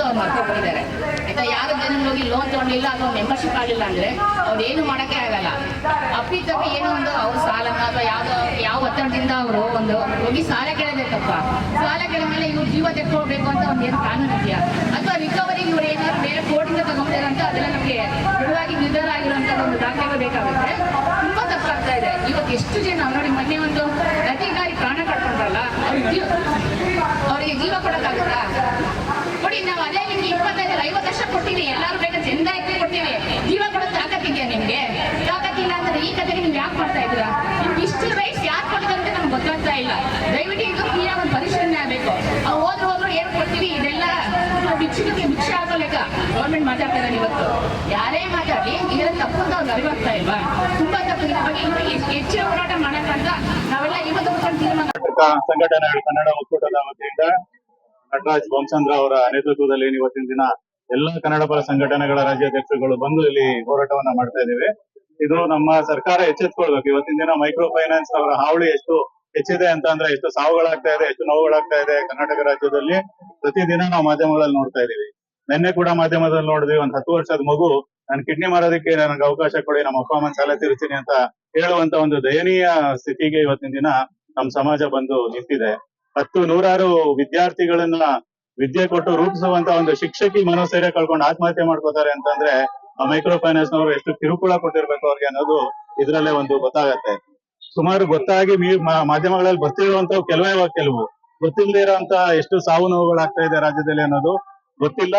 ಅನ್ನೋದು ಅವ್ರು ಮರ್ತೋಗ್ಬಿಟ್ಟಿದ್ದಾರೆ ಆಯ್ತಾ? ಯಾರು ಜನಗಳು ಹೋಗಿ ಲೋನ್ ತಗೊಂಡಿಲ್ಲ ಅಥವಾ ಮೆಂಬರ್ಶಿಪ್ ಆಗಿಲ್ಲ ಅಂದ್ರೆ ಅವ್ರು ಏನು ಮಾಡಕ್ಕೆ ಆಗಲ್ಲ. ಅಪ್ಪಿ ತಪ್ಪಿ ಏನೋ ಒಂದು ಅವ್ರ ಸಾಲನ ಅಥವಾ ಯಾವ ಯಾವ ಒತ್ತಡದಿಂದ ಅವರು ಒಂದು ಹೋಗಿ ಸಾಲ ಕೇಳಬೇಕಪ್ಪ. ಸಾಲ ಕೇಳಿದ ಮೇಲೆ ಇವ್ರು ಜೀವ ತೆಕ್ಕೊಳ್ಬೇಕು ಅಂತ ಒಂದು ಏನು ಕಾನೂನು ಇದೆಯಾ? ಅಥವಾ ರಿಕವರಿ ಇವ್ರು ಏನಾದ್ರು ಬೇರೆ ಕೋರ್ಟಿಂದ ಅಂತ ಅದೆಲ್ಲ ನಮಗೆ ದೃಢವಾಗಿ ನಿರ್ಧಾರ ಆಗಿರುವಂತ ಒಂದು ದಾಖಲೆ ಬೇಕಾಗುತ್ತೆ. ತುಂಬಾ ತಪ್ಪಾಗ್ತಾ ಇದೆ. ಇವತ್ತು ಎಷ್ಟು ಜನ ನೋಡಿ ಮೊನ್ನೆ ಒಂದು ಅಧಿಕಾರಿ ಪ್ರಾಣ ಕಳ್ಕೊಂಡ್ರಲ್ಲ ಅವ್ರಿಗೆ ಜೀವ ಅವರಿಗೆ ಜೀವ ಕೊಡಕ್ಕಾಗುತ್ತಾ ನೋಡಿ ನಾವು ಅದೇ ನಿಮ್ಗೆ ಇಪ್ಪತ್ತೈದು ಐವತ್ತು ಲಕ್ಷ ಕೊಟ್ಟಿವಿ ಎಲ್ಲರೂ ಬೇಕಾದ್ರೆ ಚಂದಾಗಿ ಕೊಡ್ತೀವಿ ಜೀವ ಕೊಡೋದು ತಾಕತ್ತಿದ್ಯಾ ನಿಮ್ಗೆ? ತಾಕತ್ತಿಲ್ಲ ಅಂದ್ರೆ ಈ ಕಥೆಗೆ ನೀವು ಯಾಕೆ ಮಾಡ್ತಾ ಇದ್ದೀರಾ? ನಿಮ್ಗೆ ಇಷ್ಟು ರೈಟ್ಸ್ ಯಾರು ಕೊಟ್ಟಿದಂತೆ ನಮ್ಗೆ ಗೊತ್ತಾಗ್ತಾ ಇಲ್ಲ. ದಯವಿಟ್ಟು ಇದು ಕ್ಲಿಯರ್ ಒಂದು ಪರಿಶೀಲನೆ ಆಗಬೇಕು. ಅವ್ರು ಹೋದ್ರು ಹೋದ್ರು ಏನು ಕೊಡ್ತೀವಿ? ಇದೆಲ್ಲ ಭಿಕ್ಷುಕಕ್ಕೆ ಭಿಕ್ಷೆ ಆಗೋ ಲೆಕ್ಕ. ಗೌರ್ಮೆಂಟ್ ಮಾತಾಡ್ತಾ ಇದ್ದಾರೆ ಇವತ್ತು. ಯಾರೇ ಮಾತಾಡಿ ಇದರ ತಪ್ಪು ಅಂತ ಅವ್ರಿಗೆ ಅರಿವಾಗ್ತಾ ಇಲ್ವಾ? ತುಂಬಾ ತಪ್ಪು. ಇದ್ರ ಬಗ್ಗೆ ಹೆಚ್ಚಿನ ಹೋರಾಟ ಮಾಡಕ್ಕಂತ ನಾವೆಲ್ಲ ಇವತ್ತು ತೀರ್ಮಾನ ಕನ್ನಡ ಒಕ್ಕೂಟದ ವತಿಯಿಂದ ನಟರಾಜ್ ಬೊಮ್ಸಂದ್ರ ಅವರ ನೇತೃತ್ವದಲ್ಲಿ ಇವತ್ತಿನ ದಿನ ಎಲ್ಲ ಕನ್ನಡ ಪರ ಸಂಘಟನೆಗಳ ರಾಜ್ಯಾಧ್ಯಕ್ಷರುಗಳು ಬಂದು ಇಲ್ಲಿ ಹೋರಾಟವನ್ನ ಮಾಡ್ತಾ ಇದ್ದೇವೆ. ಇದು ನಮ್ಮ ಸರ್ಕಾರ ಎಚ್ಚೆತ್ಕೊಳ್ಬೇಕು. ಇವತ್ತಿನ ದಿನ ಮೈಕ್ರೋ ಫೈನಾನ್ಸ್ ಅವರ ಹಾವಳಿ ಎಷ್ಟು ಹೆಚ್ಚಿದೆ ಅಂತ ಅಂದ್ರೆ ಎಷ್ಟು ಸಾವುಗಳಾಗ್ತಾ ಇದೆ, ಎಷ್ಟು ನೋವುಗಳಾಗ್ತಾ ಇದೆ ಕರ್ನಾಟಕ ರಾಜ್ಯದಲ್ಲಿ ಪ್ರತಿದಿನ ನಾವು ಮಾಧ್ಯಮಗಳಲ್ಲಿ ನೋಡ್ತಾ ಇದೀವಿ ನಿನ್ನೆ ಕೂಡ ಮಾಧ್ಯಮದಲ್ಲಿ ನೋಡಿದ್ವಿ, ಒಂದ್ ಹತ್ತು ವರ್ಷದ ಮಗು ನಾನು ಕಿಡ್ನಿ ಮಾರೋದಕ್ಕೆ ನನಗೆ ಅವಕಾಶ ಕೊಡಿ, ನಮ್ಮ ಅಪ್ಪ, ಅಮ್ಮನ ಸಾಲ ತೀರಿಸ್ತೀನಿ ಅಂತ ಹೇಳುವಂತ ಒಂದು ದಯನೀಯ ಸ್ಥಿತಿಗೆ ಇವತ್ತಿನ ದಿನ ನಮ್ಮ ಸಮಾಜ ಬಂದು ನಿಂತಿದೆ. ಹತ್ತು ನೂರಾರು ವಿದ್ಯಾರ್ಥಿಗಳನ್ನ ವಿದ್ಯೆ ಕೊಟ್ಟು ರೂಪಿಸುವಂತ ಒಂದು ಶಿಕ್ಷಕಿ ಮನೋಸ್ಥೈರ್ಯ ಕಳ್ಕೊಂಡು ಆತ್ಮಹತ್ಯೆ ಮಾಡ್ಕೋತಾರೆ ಅಂತಂದ್ರೆ ಆ ಮೈಕ್ರೋ ಫೈನಾನ್ಸ್ ನವರು ಎಷ್ಟು ಕಿರುಕುಳ ಕೊಟ್ಟಿರ್ಬೇಕು ಅವ್ರಿಗೆ ಅನ್ನೋದು ಇದ್ರಲ್ಲೇ ಒಂದು ಗೊತ್ತಾಗತ್ತೆ. ಸುಮಾರು ಗೊತ್ತಾಗಿ ಮಾಧ್ಯಮಗಳಲ್ಲಿ ಬರ್ತಿರುವಂತ ಕೆಲವೇ ಕೆಲವು. ಗೊತ್ತಿಲ್ಲದೆ ಇರುವಂತ ಎಷ್ಟು ಸಾವು ನೋವುಗಳಾಗ್ತಾ ಇದೆ ರಾಜ್ಯದಲ್ಲಿ ಅನ್ನೋದು ಗೊತ್ತಿಲ್ಲ.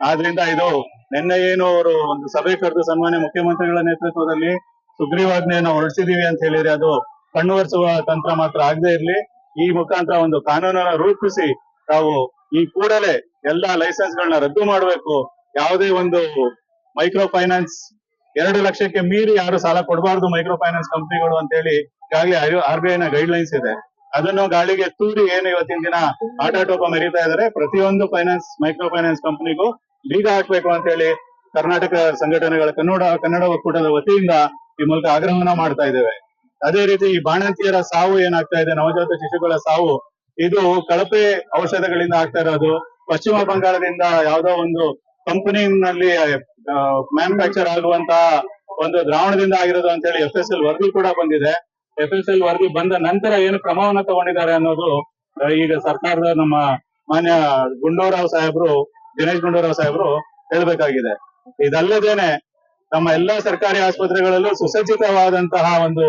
ಆದ್ರಿಂದ ಇದು ನಿನ್ನೆ ಏನು ಅವರು ಒಂದು ಸಭೆ ಕರೆದು ಸನ್ಮಾನ್ಯ ಮುಖ್ಯಮಂತ್ರಿಗಳ ನೇತೃತ್ವದಲ್ಲಿ ಸುಗ್ರೀವಾಜ್ಞೆಯನ್ನು ಹೊರಡಿಸಿದೀವಿ ಅಂತ ಹೇಳಿದ್ರೆ ಅದು ಕಣ್ಣು ತಂತ್ರ ಮಾತ್ರ ಆಗದೆ ಇರ್ಲಿ. ಈ ಮುಖಾಂತರ ಒಂದು ಕಾನೂನನ್ನ ರೂಪಿಸಿ ತಾವು ಈ ಕೂಡಲೇ ಎಲ್ಲಾ ಲೈಸೆನ್ಸ್ ಗಳನ್ನ ರದ್ದು ಮಾಡಬೇಕು. ಯಾವುದೇ ಒಂದು ಮೈಕ್ರೋ ಫೈನಾನ್ಸ್ ಎರಡು ಲಕ್ಷಕ್ಕೆ ಮೀರಿ ಯಾರು ಸಾಲ ಕೊಡಬಾರದು ಮೈಕ್ರೋ ಫೈನಾನ್ಸ್ ಕಂಪನಿಗಳು ಅಂತ ಹೇಳಿ ಈಗಾಗಲೇ R B I guidelines ಇದೆ. ಅದನ್ನು ಗಾಳಿಗೆ ತೂರಿ ಏನು ಇವತ್ತಿನ ದಿನ ಆಟಾಟೋಪ ಮೆರೀತಾ ಇದ್ದಾರೆ. ಪ್ರತಿಯೊಂದು ಫೈನಾನ್ಸ್ ಮೈಕ್ರೋ ಫೈನಾನ್ಸ್ ಕಂಪನಿಗೂ ಬೀಗ ಹಾಕ್ಬೇಕು ಅಂತ ಹೇಳಿ ಕರ್ನಾಟಕ ಸಂಘಟನೆಗಳ ಕನ್ನಡ ಕನ್ನಡ ಒಕ್ಕೂಟದ ವತಿಯಿಂದ ಈ ಮೂಲಕ ಆಗ್ರಹವನ್ನ ಮಾಡ್ತಾ ಇದ್ದೇವೆ. ಅದೇ ರೀತಿ ಈ ಬಾಣಂತಿಯರ ಸಾವು ಏನಾಗ್ತಾ ಇದೆ, ನವಜಾತ ಶಿಶುಗಳ ಸಾವು, ಇದು ಕಳಪೆ ಔಷಧಗಳಿಂದ ಆಗ್ತಾ ಇರೋದು. ಪಶ್ಚಿಮ ಬಂಗಾಳದಿಂದ ಯಾವ್ದೋ ಒಂದು ಕಂಪನಿನಲ್ಲಿ ಮ್ಯಾನುಫ್ಯಾಕ್ಚರ್ ಆಗುವಂತಹ ಒಂದು ದ್ರಾವಣದಿಂದ ಆಗಿರೋದು ಅಂತ ಹೇಳಿ ಎಫ್ ಎಸ್ ಎಲ್ ವರದಿ ಕೂಡ ಬಂದಿದೆ. ಎಫ್ ಎಸ್ ಎಲ್ ವರದಿ ಬಂದ ನಂತರ ಏನು ಕ್ರಮವನ್ನ ತಗೊಂಡಿದ್ದಾರೆ ಅನ್ನೋದು ಈಗ ಸರ್ಕಾರದ ನಮ್ಮ ಮಾನ್ಯ ಗುಂಡೂರಾವ್ ಸಾಹೇಬ್ರು, ದಿನೇಶ್ ಗುಂಡೂರಾವ್ ಸಾಹೇಬ್ರು ಹೇಳ್ಬೇಕಾಗಿದೆ. ಇದಲ್ಲದೇನೆ ನಮ್ಮ ಎಲ್ಲಾ ಸರ್ಕಾರಿ ಆಸ್ಪತ್ರೆಗಳಲ್ಲೂ ಸುಸಜ್ಜಿತವಾದಂತಹ ಒಂದು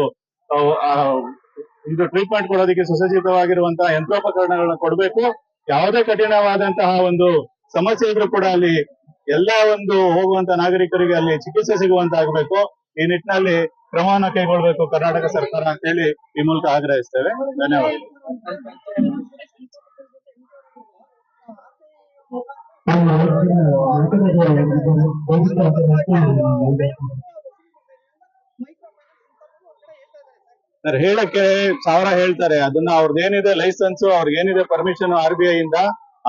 ಇದು ಟ್ರೀಟ್ಮೆಂಟ್ ಕೊಡೋದಕ್ಕೆ ಸುಸಜ್ಜಿತವಾಗಿರುವಂತಹ ಯಂತ್ರೋಪಕರಣಗಳನ್ನ ಕೊಡಬೇಕು. ಯಾವುದೇ ಕಠಿಣವಾದಂತಹ ಒಂದು ಸಮಸ್ಯೆ ಇದ್ರೂ ಕೂಡ ಅಲ್ಲಿ ಎಲ್ಲ ಒಂದು ಹೋಗುವಂತ ನಾಗರಿಕರಿಗೆ ಅಲ್ಲಿ ಚಿಕಿತ್ಸೆ ಸಿಗುವಂತ ಆಗಬೇಕು ಈ ನಿಟ್ಟಿನಲ್ಲಿ ಕ್ರಮವನ್ನು ಕೈಗೊಳ್ಬೇಕು ಕರ್ನಾಟಕ ಸರ್ಕಾರ ಅಂತ ಹೇಳಿ ಈ ಮೂಲಕ ಆಗ್ರಹಿಸ್ತೇವೆ. ಧನ್ಯವಾದ ಸರ್, ಹೇಳಕ್ಕೆ ಸಾವಿರ ಹೇಳ್ತಾರೆ. ಅದನ್ನ ಅವ್ರದ್ದು ಏನಿದೆ ಲೈಸೆನ್ಸ್ ಅವ್ರಿಗೆ ಏನಿದೆ ಪರ್ಮಿಷನ್ ಆರ್ ಬಿ ಐ ಇಂದ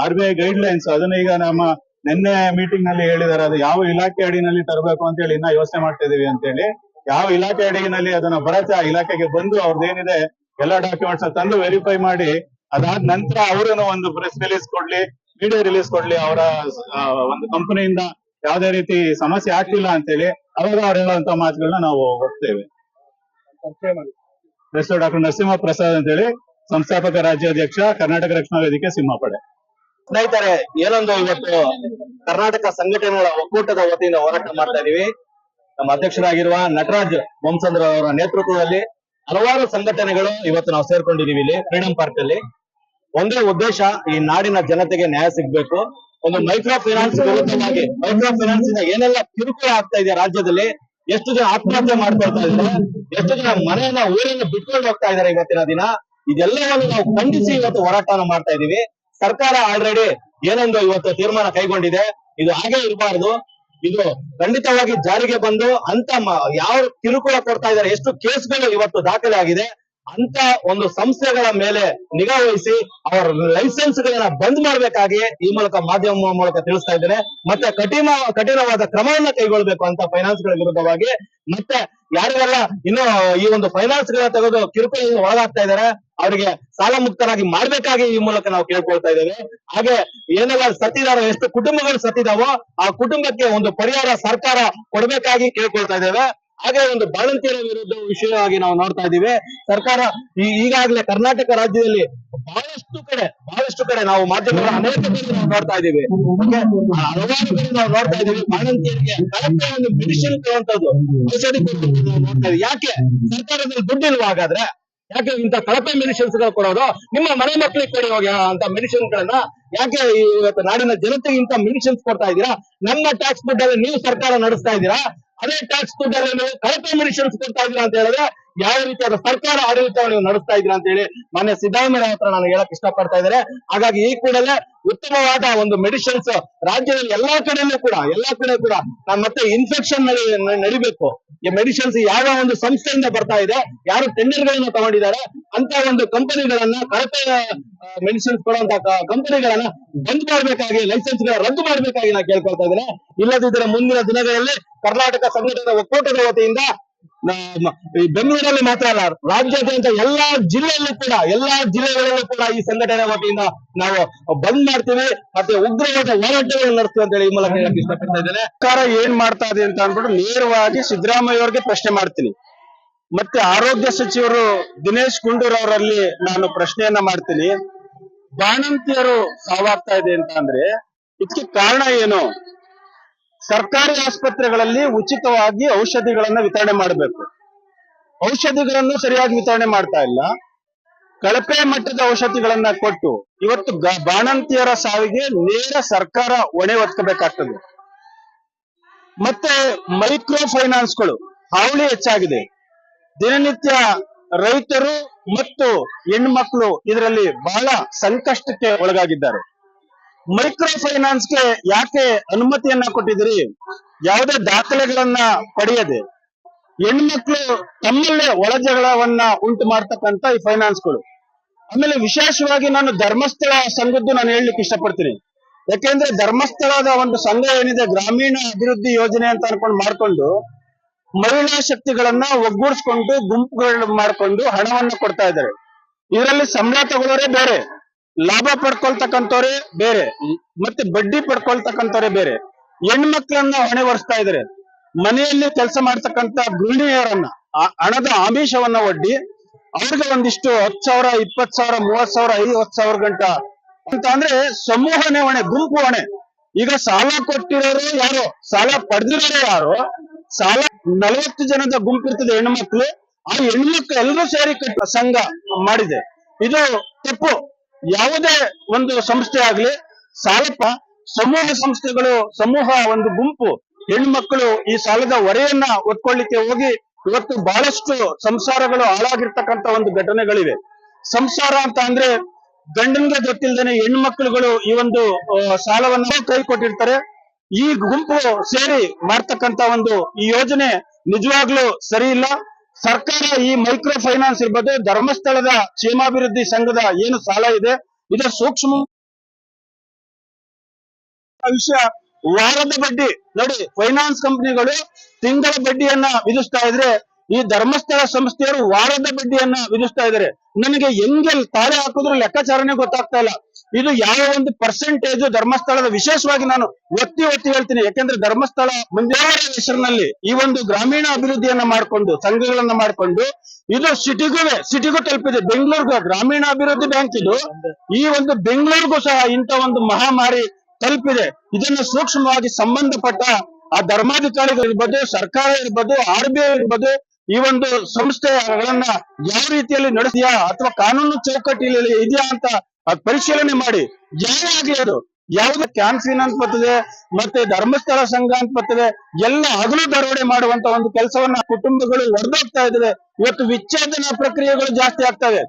R B I guidelines ಅದನ್ನ ಈಗ ನಮ್ಮ ನಿನ್ನೆ ಮೀಟಿಂಗ್ನಲ್ಲಿ ಹೇಳಿದ್ದಾರೆ ಅದು ಯಾವ ಇಲಾಖೆ ಅಡಿನಲ್ಲಿ ತರಬೇಕು ಅಂತ ಹೇಳಿ ಇನ್ನ ಯೋಚನೆ ಮಾಡ್ತಾ ಇದೀವಿ ಅಂತ ಹೇಳಿ. ಯಾವ ಇಲಾಖೆ ಅಡಿನಲ್ಲಿ ಅದನ್ನ ಬರತ್ತೆ ಆ ಇಲಾಖೆಗೆ ಬಂದು ಅವ್ರದ್ದು ಏನಿದೆ ಎಲ್ಲಾ ಡಾಕ್ಯುಮೆಂಟ್ಸ್ ತಂದು ವೆರಿಫೈ ಮಾಡಿ, ಅದಾದ ನಂತರ ಅವರನ್ನು ಒಂದು ಪ್ರೆಸ್ ರಿಲೀಸ್ ಕೊಡ್ಲಿ ವಿಡಿಯೋ ರಿಲೀಸ್ ಕೊಡ್ಲಿ, ಅವರ ಒಂದು ಕಂಪನಿಯಿಂದ ಯಾವುದೇ ರೀತಿ ಸಮಸ್ಯೆ ಆಗ್ತಿಲ್ಲ ಅಂತೇಳಿ ಅವಾಗ ಅವ್ರು ಹೇಳುವಂತ ಮಾತುಗಳನ್ನ ನಾವು ಒಪ್ತೇವೆ. ಹೆಸರು ಡಾಕ್ಟರ್ ನರಸಿಂಹ ಪ್ರಸಾದ್ ಅಂತ ಹೇಳಿ ಸಂಸ್ಥಾಪಕ ರಾಜ್ಯಾಧ್ಯಕ್ಷ, ಕರ್ನಾಟಕ ರಕ್ಷಣಾ ವೇದಿಕೆ ಸಿಂಹಪಡೆ. ಸ್ನೇಹಿತರೆ, ಏನೊಂದು ಇವತ್ತು ಕರ್ನಾಟಕ ಸಂಘಟನೆಗಳ ಒಕ್ಕೂಟದ ವತಿಯಿಂದ ಹೋರಾಟ ಮಾಡ್ತಾ ಇದೀವಿ. ನಮ್ಮ ಅಧ್ಯಕ್ಷರಾಗಿರುವ ನಟರಾಜ್ ವಂಸಂದ್ರ ಅವರ ನೇತೃತ್ವದಲ್ಲಿ ಹಲವಾರು ಸಂಘಟನೆಗಳು ಇವತ್ತು ನಾವು ಸೇರ್ಕೊಂಡಿದೀವಿ ಇಲ್ಲಿ ಫ್ರೀಡಂ ಪಾರ್ಕ್ ಅಲ್ಲಿ. ಒಂದೇ ಉದ್ದೇಶ, ಈ ನಾಡಿನ ಜನತೆಗೆ ನ್ಯಾಯ ಸಿಗ್ಬೇಕು. ಒಂದು ಮೈಕ್ರೋ ಫೈನಾನ್ಸ್ ವಿರುದ್ಧವಾಗಿ ಮೈಕ್ರೋ ಫೈನಾನ್ಸ್ ಇಂದ ಏನೆಲ್ಲ ಕಿರುಕುಳ ಆಗ್ತಾ ಇದೆ ರಾಜ್ಯದಲ್ಲಿ ಎಷ್ಟು ಜನ ಆತ್ಮಹತ್ಯೆ ಮಾಡ್ಕೊಳ್ತಾ ಇದ್ದಾರೆ? ಎಷ್ಟು ಜನ ಮನೆಯನ್ನ, ಊರನ್ನ ಬಿಟ್ಕೊಂಡು ಹೋಗ್ತಾ ಇದ್ದಾರೆ ಇವತ್ತಿನ ದಿನ? ಇದೆಲ್ಲವನ್ನು ನಾವು ಖಂಡಿಸಿ ಇವತ್ತು ಹೋರಾಟವನ್ನು ಮಾಡ್ತಾ ಇದೀವಿ ಸರ್ಕಾರ ಆಲ್ರೆಡಿ ಏನೊಂದು ಇವತ್ತು ತೀರ್ಮಾನ ಕೈಗೊಂಡಿದೆ. ಇದು ಹಾಗೆ ಇರಬಾರ್ದು. ಇದು ಖಂಡಿತವಾಗಿ ಜಾರಿಗೆ ಬಂದು ಅಂತ ಯಾವ ಕಿರುಕುಳ ಕೊಡ್ತಾ ಇದ್ದಾರೆ, ಎಷ್ಟು ಕೇಸ್ಗಳು ಇವತ್ತು ದಾಖಲೆ ಆಗಿದೆ ಅಂತ ಒಂದು ಸಂಸ್ಥೆಗಳ ಮೇಲೆ ನಿಗಾ ವಹಿಸಿ ಅವರ ಲೈಸೆನ್ಸ್ ಗಳನ್ನ ಬಂದ್ ಮಾಡ್ಬೇಕಾಗಿ ಈ ಮೂಲಕ ಮಾಧ್ಯಮ ಮೂಲಕ ತಿಳಿಸ್ತಾ ಇದ್ದೇನೆ. ಮತ್ತೆ ಕಠಿಣ, ಕಠಿಣವಾದ ಕ್ರಮವನ್ನ ಕೈಗೊಳ್ಬೇಕು ಅಂತ ಫೈನಾನ್ಸ್ಗಳ ವಿರುದ್ಧವಾಗಿ. ಮತ್ತೆ ಯಾರಿಗೆಲ್ಲ ಇನ್ನು ಈ ಒಂದು ಫೈನಾನ್ಸ್ಗಳ ತೆಗೆದು ಕಿರುಕುಳ ಒಳಗಾಗ್ತಾ ಇದ್ದಾರೆ, ಅವರಿಗೆ ಸಾಲ ಮುಕ್ತರಾಗಿ ಮಾಡ್ಬೇಕಾಗಿ ಈ ಮೂಲಕ ನಾವು ಕೇಳ್ಕೊಳ್ತಾ ಇದ್ದೇವೆ. ಹಾಗೆ ಏನೆಲ್ಲ ಸತ್ತಿದಾರ, ಎಷ್ಟು ಕುಟುಂಬಗಳು ಸತ್ತಿದಾವೋ, ಆ ಕುಟುಂಬಕ್ಕೆ ಒಂದು ಪರಿಹಾರ, ಸರ್ಕಾರ ಕೊಡಬೇಕಾಗಿ ಕೇಳ್ಕೊಳ್ತಾ ಇದ್ದೇವೆ. ಹಾಗೆ ಒಂದು ಬಾಣಂತಿಯರ ವಿರುದ್ಧ ವಿಷಯವಾಗಿ ನಾವು ನೋಡ್ತಾ ಇದ್ದೀವಿ. ಸರ್ಕಾರ ಈ- ಈಗಾಗಲೇ ಕರ್ನಾಟಕ ರಾಜ್ಯದಲ್ಲಿ ಬಹಳಷ್ಟು ಕಡೆ ಬಹಳಷ್ಟು ಕಡೆ ನಾವು ಮಾಧ್ಯಮಗಳ ಅನೇಕ ನೋಡ್ತಾ ಕಡೆ ನಾವು ನೋಡ್ತಾ ಇದ್ದೀವಿ. ಬಾಣಂತಿಯರಿಗೆ ಕಳಪೆ ಒಂದು ಮೆಡಿಸಿನ್ ಕೊಡುವಂತದ್ದು ಔಷಧಿ ಕೊಡುವಂತದ್ದು ಯಾಕೆ? ಸರ್ಕಾರದಲ್ಲಿ ದುಡ್ಡಿಲ್ವಾ ಹಾಗಾದ್ರೆ? ಯಾಕೆ ಇಂತ ಕಳಪೆ ಮೆಡಿಸಿನ್ಸ್ಗಳು ಕೊಡೋದು? ನಿಮ್ಮ ಮನೆ ಮಕ್ಕಳಿಗೆ ಕೊಡಿ ಹೋಗಿ ಅಂತ ಮೆಡಿಸಿನ್ ಗಳನ್ನ. ಯಾಕೆ ಇವತ್ತು ನಾಡಿನ ಜನತೆಗೆ ಇಂತ ಮೆಡಿಸಿನ್ಸ್ ಕೊಡ್ತಾ ಇದ್ದೀರಾ? ನಮ್ಮ ಟ್ಯಾಕ್ಸ್ ದುಡ್ಡಲ್ಲಿ ನೀವು ಸರ್ಕಾರ ನಡೆಸ್ತಾ ಇದ್ದೀರಾ? ಅದೇ ಟ್ಯಾಕ್ಸ್ ದುಡ್ಡಲ್ಲಿ ನೀವು ಕಳಪೆ ಮೆಡಿಸಿನ್ಸ್ ಕೊಡ್ತಾ ಇದ್ದೀರಾ ಅಂತ ಹೇಳಿದ್ರೆ ಯಾವ ರೀತಿಯಾದ ಸರ್ಕಾರ ಆಡಳಿತವನ್ನು ನೀವು ನಡೆಸ್ತಾ ಇದ್ದೀರಾ ಅಂತ ಹೇಳಿ ಮಾನ್ಯ ಸಿದ್ದರಾಮಯ್ಯ ಹತ್ರ ನಾನು ಹೇಳಕ್ ಇಷ್ಟಪಡ್ತಾ ಇದ್ದಾರೆ ಹಾಗಾಗಿ ಈ ಕೂಡಲೇ ಉತ್ತಮವಾದ ಒಂದು ಮೆಡಿಸಿನ್ಸ್ ರಾಜ್ಯದಲ್ಲಿ ಎಲ್ಲಾ ಕಡೆಯಲ್ಲೂ ಕೂಡ, ಎಲ್ಲಾ ಕಡೆ ಕೂಡ ನಾನ್ ಮತ್ತೆ ಇನ್ಫೆಕ್ಷನ್ ನಡಿಬೇಕು. ಈ ಮೆಡಿಸಿನ್ಸ್ ಯಾವ ಒಂದು ಸಂಸ್ಥೆಯಿಂದ ಬರ್ತಾ ಇದೆ, ಯಾರು ಟೆಂಡರ್ ಗಳನ್ನ ತಗೊಂಡಿದ್ದಾರೆ, ಅಂತ ಒಂದು ಕಂಪನಿಗಳನ್ನ ಕಳಪೆ ಮೆಡಿಸಿನ್ಸ್ ಕೊಡುವಂತ ಕಂಪನಿಗಳನ್ನ ಬಂದ್ ಮಾಡಬೇಕಾಗಿ ಲೈಸೆನ್ಸ್ಗಳ ರದ್ದು ಮಾಡಬೇಕಾಗಿ ನಾ ಕೇಳ್ಕೊಳ್ತಾ ಇದ್ದೇನೆ. ಇಲ್ಲದಿದ್ದರೆ ಮುಂದಿನ ದಿನಗಳಲ್ಲಿ ಕರ್ನಾಟಕ ಸಂಘಟನೆ ಒಕ್ಕೂಟದ ವತಿಯಿಂದ ಬೆಂಗಳೂರಲ್ಲಿ ಮಾತ್ರ ಅಲ್ಲ, ರಾಜ್ಯಾದ್ಯಂತ ಎಲ್ಲಾ ಜಿಲ್ಲೆಯಲ್ಲೂ ಕೂಡ, ಎಲ್ಲಾ ಜಿಲ್ಲೆಗಳಲ್ಲೂ ಕೂಡ ಈ ಸಂಘಟನೆ ವತಿಯಿಂದ ನಾವು ಬಂದ್ ಮಾಡ್ತೀವಿ. ಮತ್ತೆ ಉಗ್ರವಾದ ಹೋರಾಟಗಳನ್ನು ನಡೆಸ್ತೀವಿ ಅಂತ ಹೇಳಿ ಈ ಮೂಲಕ ಹೇಳಕ್ ಇಷ್ಟಪಡ್ತಾ ಇದ್ದೇನೆ. ಸರ್ಕಾರ ಏನ್ ಮಾಡ್ತಾ ಇದೆ ಅಂತ ಅಂದ್ಬಿಟ್ಟು ನೇರವಾಗಿ ಸಿದ್ದರಾಮಯ್ಯ ಅವ್ರಿಗೆ ಪ್ರಶ್ನೆ ಮಾಡ್ತೀನಿ. ಮತ್ತೆ ಆರೋಗ್ಯ ಸಚಿವರು ದಿನೇಶ್ ಗುಂಡೂರ್ ಅವರಲ್ಲಿ ನಾನು ಪ್ರಶ್ನೆಯನ್ನ ಮಾಡ್ತೀನಿ. ಬಾಣಂತಿಯರು ಸಾವಾಗ್ತಾ ಇದೆ ಅಂತ ಅಂದ್ರೆ, ಇದಕ್ಕೆ ಕಾರಣ ಏನು? ಸರ್ಕಾರಿ ಆಸ್ಪತ್ರೆಗಳಲ್ಲಿ ಉಚಿತವಾಗಿ ಔಷಧಿಗಳನ್ನ ವಿತರಣೆ ಮಾಡಬೇಕು. ಔಷಧಿಗಳನ್ನು ಸರಿಯಾಗಿ ವಿತರಣೆ ಮಾಡ್ತಾ ಇಲ್ಲ. ಕಳಪೆ ಮಟ್ಟದ ಔಷಧಿಗಳನ್ನ ಕೊಟ್ಟು ಇವತ್ತು ಬಾಣಂತಿಯರ ಸಾವಿಗೆ ನೇರ ಸರ್ಕಾರ ಹೊಣೆ ಒತ್ಕಬೇಕಾಗ್ತದೆ ಮತ್ತೆ ಮೈಕ್ರೋ ಫೈನಾನ್ಸ್ಗಳು ಹಾವಳಿ ಹೆಚ್ಚಾಗಿದೆ. ದಿನನಿತ್ಯ ರೈತರು ಮತ್ತು ಹೆಣ್ಮಕ್ಳು ಇದರಲ್ಲಿ ಬಹಳ ಸಂಕಷ್ಟಕ್ಕೆ ಒಳಗಾಗಿದ್ದಾರೆ. ಮೈಕ್ರೋ ಫೈನಾನ್ಸ್ಗೆ ಯಾಕೆ ಅನುಮತಿಯನ್ನ ಕೊಟ್ಟಿದ್ರಿ ಯಾವುದೇ ದಾಖಲೆಗಳನ್ನ ಪಡೆಯದೆ. ಹೆಣ್ಮಕ್ಳು ತಮ್ಮಲ್ಲೇ ಒಳಜಗಳವನ್ನ ಉಂಟು ಮಾಡ್ತಕ್ಕಂತ ಈ ಫೈನಾನ್ಸ್ಗಳು ಆಮೇಲೆ ವಿಶೇಷವಾಗಿ ನಾನು ಧರ್ಮಸ್ಥಳ ಸಂಘದ್ದು ನಾನು ಹೇಳಲಿಕ್ಕೆ ಇಷ್ಟಪಡ್ತೀನಿ. ಯಾಕೆಂದ್ರೆ ಧರ್ಮಸ್ಥಳದ ಒಂದು ಸಂಘ ಏನಿದೆ, ಗ್ರಾಮೀಣ ಅಭಿವೃದ್ಧಿ ಯೋಜನೆ ಅಂತ ಅನ್ಕೊಂಡು ಮಾಡ್ಕೊಂಡು ಮಹಿಳಾ ಶಕ್ತಿಗಳನ್ನ ಒಗ್ಗೂಡಿಸ್ಕೊಂಡು ಗುಂಪುಗಳು ಮಾಡ್ಕೊಂಡು ಹಣವನ್ನ ಕೊಡ್ತಾ ಇದ್ದಾರೆ. ಇದರಲ್ಲಿ ಸಂಬಳ ತಗೊಳ್ಳೋರೇ ಬೇರೆ. ಲಾಭ ಪಡ್ಕೊಳ್ತಕ್ಕಂಥವ್ರೆ ಬೇರೆ, ಮತ್ತೆ ಬಡ್ಡಿ ಪಡ್ಕೊಳ್ತಕ್ಕಂಥವ್ರೆ ಬೇರೆ. ಹೆಣ್ಮಕ್ಳನ್ನ ಹೊಣೆ ಹೊರಿಸ್ತಾ ಇದಾರೆ, ಮನೆಯಲ್ಲಿ ಕೆಲಸ ಮಾಡ್ತಕ್ಕಂತ ಗೃಹಿಣಿಯರನ್ನ ಹಣದ ಆಮಿಷವನ್ನ ಒಡ್ಡಿ, ಅವ್ರಿಗೆ ಒಂದಿಷ್ಟು ಹತ್ತು ಸಾವಿರ ಇಪ್ಪತ್ ಸಾವಿರ ಮೂವತ್ ಸಾವಿರ ಐವತ್ ಸಾವಿರ ಗಂಟ ಅಂತ ಅಂದ್ರೆ ಸಮೂಹನೆ ಹೊಣೆ ಗುಂಪು ಹೊಣೆ. ಈಗ ಸಾಲ ಕೊಟ್ಟಿರೋರು ಯಾರು? ಸಾಲ ಪಡೆದಿರೋರು ಯಾರು? ಸಾಲ ನಲವತ್ತು ಜನದ ಗುಂಪು ಇರ್ತದೆ ಹೆಣ್ಮಕ್ಳು. ಆ ಹೆಣ್ಮಕ್ಳು ಎಲ್ಲರೂ ಸೇರಿ ಸಂಘ ಮಾಡಿದೆ. ಇದು ತಪ್ಪು. ಯಾವುದೇ ಒಂದು ಸಂಸ್ಥೆ ಆಗ್ಲಿ, ಸಾಲಪ್ಪ, ಸಮೂಹ ಸಂಸ್ಥೆಗಳು, ಸಮೂಹ ಒಂದು ಗುಂಪು ಹೆಣ್ಮಕ್ಳು ಈ ಸಾಲದ ಹೊರೆಯನ್ನ ಒತ್ಕೊಳ್ಳಿಕ್ಕೆ ಹೋಗಿ ಇವತ್ತು ಬಹಳಷ್ಟು ಸಂಸಾರಗಳು ಹಾಳಾಗಿರ್ತಕ್ಕಂತ ಒಂದು ಘಟನೆಗಳಿವೆ. ಸಂಸಾರ ಅಂತ ಅಂದ್ರೆ ಗಂಡನಿಗೆ ಗೊತ್ತಿಲ್ಲದೇನೆ ಹೆಣ್ಮಕ್ಳುಗಳು ಈ ಒಂದು ಸಾಲವನ್ನ ಕೈ ಕೊಟ್ಟಿರ್ತಾರೆ. ಈ ಗುಂಪು ಸೇರಿ ಮಾಡ್ತಕ್ಕಂತ ಒಂದು ಈ ಯೋಜನೆ ನಿಜವಾಗ್ಲೂ ಸರಿ ಇಲ್ಲ. ಸರ್ಕಾರ ಈ ಮೈಕ್ರೋ ಫೈನಾನ್ಸ್ ಇರ್ಬೋದು, ಧರ್ಮಸ್ಥಳದ ಕ್ಷೇಮಾಭಿವೃದ್ಧಿ ಸಂಘದ ಏನು ಸಾಲ ಇದೆ, ಇದರ ಸೂಕ್ಷ್ಮ ವಿಷಯ ವಾರದ ಬಡ್ಡಿ. ನೋಡಿ ಫೈನಾನ್ಸ್ ಕಂಪನಿಗಳು ತಿಂಗಳ ಬಡ್ಡಿಯನ್ನ ವಿಧಿಸ್ತಾ ಇದ್ರೆ ಈ ಧರ್ಮಸ್ಥಳ ಸಂಸ್ಥೆಯವರು ವಾರದ ಬಡ್ಡಿಯನ್ನ ವಿಧಿಸ್ತಾ ಇದ್ದಾರೆ. ನನಗೆ ಹೆಂಗೆ ತಾಳೆ ಹಾಕಿದ್ರು ಲೆಕ್ಕಾಚಾರನೇ ಗೊತ್ತಾಗ್ತಾ ಇಲ್ಲ. ಇದು ಯಾವ ಒಂದು ಪರ್ಸೆಂಟೇಜ್ ಧರ್ಮಸ್ಥಳದ ವಿಶೇಷವಾಗಿ ನಾನು ಒತ್ತಿ ಒತ್ತಿ ಹೇಳ್ತೀನಿ. ಯಾಕೆಂದ್ರೆ ಧರ್ಮಸ್ಥಳ ಮುಂದೇವರ ಹೆಸರಿನಲ್ಲಿ ಈ ಒಂದು ಗ್ರಾಮೀಣ ಅಭಿವೃದ್ಧಿಯನ್ನ ಮಾಡಿಕೊಂಡು, ಸಂಘಗಳನ್ನ ಮಾಡಿಕೊಂಡು, ಇದು ಸಿಟಿಗೂ ಸಿಟಿಗೂ ತಲುಪಿದೆ. ಬೆಂಗಳೂರಿಗೂ ಗ್ರಾಮೀಣ ಅಭಿವೃದ್ಧಿ ಬ್ಯಾಂಕ್ ಇದು. ಈ ಒಂದು ಬೆಂಗಳೂರಿಗೂ ಸಹ ಇಂಥ ಒಂದು ಮಹಾಮಾರಿ ತಲುಪಿದೆ. ಇದನ್ನು ಸೂಕ್ಷ್ಮವಾಗಿ ಸಂಬಂಧಪಟ್ಟ ಆ ಧರ್ಮಾಧಿಕಾರಿಗಳಿರ್ಬೋದು ಸರ್ಕಾರ ಇರ್ಬೋದು, ಆರ್ ಬಿ ಐ ಇರ್ಬೋದು ಈ ಒಂದು ಸಂಸ್ಥೆಗಳನ್ನ ಯಾವ ರೀತಿಯಲ್ಲಿ ನಡೆಸಿಯಾ ಅಥವಾ ಕಾನೂನು ಚೌಕಟ್ಟಿನಲ್ಲಿ ಇದೆಯಾ ಅಂತ ಪರಿಶೀಲನೆ ಮಾಡಿ. ಯಾರೇ ಆಗ್ಲಿ ಅದು? ಯಾವ್ದು ಕ್ಯಾನ್ಸಿನ್ ಅಂತ ಬರ್ತದೆ, ಮತ್ತೆ ಧರ್ಮಸ್ಥಳ ಸಂಘ ಅಂತ ಬರ್ತದೆ, ಎಲ್ಲ ಹಗಲು ದರೋಡೆ ಮಾಡುವಂತ ಒಂದು ಕೆಲಸವನ್ನ ಕುಟುಂಬಗಳು ಒಡೆದೋಗ್ತಾ ಇದ್ದಾವೆ. ಇವತ್ತು ವಿಚ್ಛೇದನ ಪ್ರಕ್ರಿಯೆಗಳು ಜಾಸ್ತಿ ಆಗ್ತವೆ